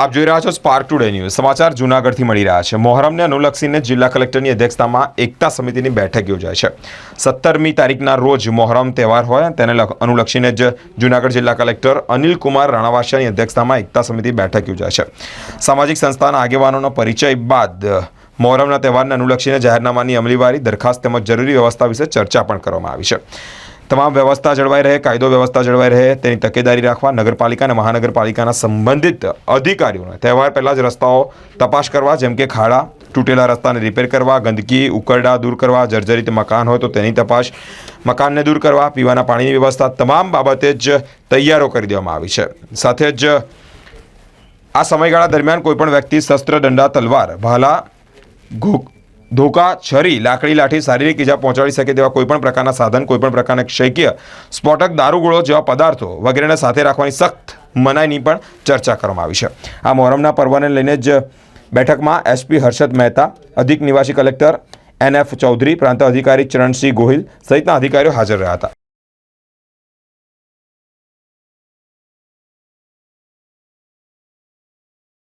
આપ જોઈ રહ્યા છો સ્પાર્ક ટુડે ન્યૂઝ સમાચાર જૂનાગઢથી મળી રહ્યા છે. મોહરમને અનુલક્ષીને જિલ્લા કલેક્ટરની અધ્યક્ષતામાં એકતા સમિતિની બેઠક યોજાય છે. સત્તરમી તારીખના રોજ મોહરમ તહેવાર હોય તેને અનુલક્ષીને જ જૂનાગઢ જિલ્લા કલેક્ટર અનિલ કુમાર રાણાવાસિયાની અધ્યક્ષતામાં એકતા સમિતિ બેઠક યોજાય છે. સામાજિક સંસ્થાના આગેવાનોનો પરિચય બાદ મોહરમના તહેવારને અનુલક્ષીને જાહેરનામાની અમલીવારી, દરખાસ્ત તેમજ જરૂરી વ્યવસ્થા વિશે ચર્ચા પણ કરવામાં આવી છે. તમામ વ્યવસ્થા જળવાઈ રહે, કાયદો વ્યવસ્થા જળવાઈ રહે, તેની તકેદારી રાખવા નગરપાલિકા અને મહાનગરપાલિકાના સંબંધિત અધિકારીઓને તહેવાર પહેલાં જ રસ્તાઓ તપાસ કરવા, જેમ કે ખાડા તૂટેલા રસ્તાને રિપેર કરવા, ગંદકી, ઉકરડા દૂર કરવા, જર્જરિત મકાન હોય તો તેની તપાસ, મકાનને દૂર કરવા, પીવાના પાણીની વ્યવસ્થા, તમામ બાબતે જ તૈયારો કરી દેવામાં આવી છે. સાથે જ આ સમયગાળા દરમિયાન કોઈપણ વ્યક્તિ શસ્ત્ર દંડા તલવાર, ભાલા, ઘો- ધોકા, છરી, લાકડી, લાઠી, શારીરિક ઇજા પહોંચાડી શકે તેવા કોઈપણ પ્રકારના સાધન, કોઈપણ પ્રકારના શૈક્ય, સ્ફોટક, દારૂગોળો જેવા પદાર્થો વગેરેને સાથે રાખવાની સખ્ત મનાઈની પણ ચર્ચા કરવામાં આવી છે. આ મોહરમના પર્વને લઈને જ બેઠકમાં એસપી હર્ષદ મહેતા, અધિક નિવાસી કલેક્ટર એન એફ ચૌધરી, પ્રાંત અધિકારી ચરણસિંહ ગોહિલ સહિતના અધિકારીઓ હાજર રહ્યા હતા.